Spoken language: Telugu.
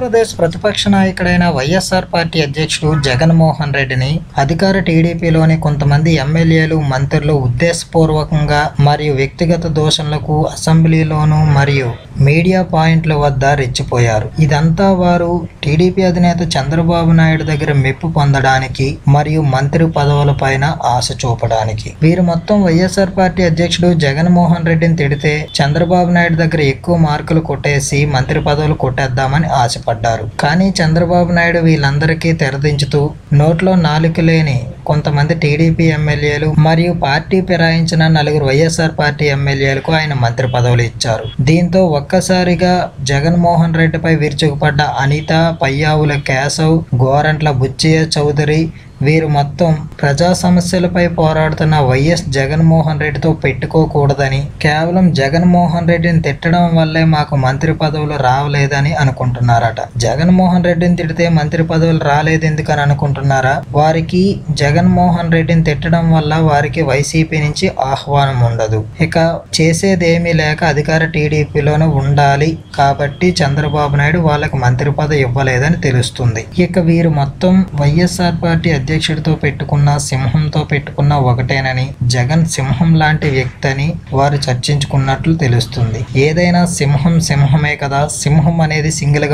ఆంధ్రప్రదేశ్ ప్రతిపక్ష నాయకుడైన వైఎస్ఆర్ పార్టీ అధ్యక్షుడు జగన్మోహన్ రెడ్డిని అధికార టీడీపీలోని కొంతమంది ఎమ్మెల్యేలు మంత్రులు ఉద్దేశపూర్వకంగా మరియు వ్యక్తిగత దోషణలకు అసెంబ్లీలోనూ మరియు మీడియా పాయింట్ల వద్ద రెచ్చిపోయారు. ఇదంతా వారు టీడీపీ అధినేత చంద్రబాబు నాయుడు దగ్గర మెప్పు పొందడానికి మరియు మంత్రి పదవులపైన ఆశ చూపడానికి. వీరు మొత్తం వైఎస్ఆర్ పార్టీ అధ్యక్షుడు జగన్మోహన్ రెడ్డిని తిడితే చంద్రబాబు నాయుడు దగ్గర ఎక్కువ మార్కులు కొట్టేసి మంత్రి పదవులు కొట్టేద్దామని ఆశపడ్డారు. కానీ చంద్రబాబు నాయుడు వీళ్ళందరికీ తెరదించుతూ నోట్లో నాలుగు లేని కొంతమంది టీడీపీ ఎమ్మెల్యేలు మరియు పార్టీ ఫిరాయించిన నలుగురు వైఎస్ఆర్ పార్టీ ఎమ్మెల్యేలకు ఆయన మంత్రి పదవులు ఇచ్చారు. దీంతో ఒక్కసారిగా జగన్మోహన్ రెడ్డిపై విరుచుకుపడ్డ అనిత పయ్యావుల కేశవ్ గోరంట్ల బుచ్చయ్య చౌదరి వీరు మొత్తం ప్రజా సమస్యలపై పోరాడుతున్న వైఎస్ జగన్మోహన్ రెడ్డితో పెట్టుకోకూడదని కేవలం జగన్మోహన్ రెడ్డిని తిట్టడం వల్లే మాకు మంత్రి పదవులు రావలేదని అనుకుంటున్నారట. జగన్మోహన్ రెడ్డిని తిడితే మంత్రి పదవులు రాలేదు ఎందుకని అనుకుంటున్నారా? వారికి జగన్మోహన్ రెడ్డిని తిట్టడం వల్ల వారికి వైసీపీ నుంచి ఆహ్వానం ఉండదు. ఇక చేసేదేమీ లేక అధికార టీడీపీలోనే ఉండాలి. కాబట్టి చంద్రబాబు నాయుడు వాళ్ళకి మంత్రి పదవి ఇవ్వలేదని తెలుస్తుంది. ఇక వీరు మొత్తం వైఎస్ఆర్ పార్టీ అధ్యక్షుడితో పెట్టుకున్న సింహంతో పెట్టుకున్న ఒకటేనని జగన్ సింహం లాంటి వ్యక్తి అని వారు చర్చించుకున్నట్లు తెలుస్తుంది. ఏదైనా సింహం సింహమే కదా సింహం అనేది సింగిల్గా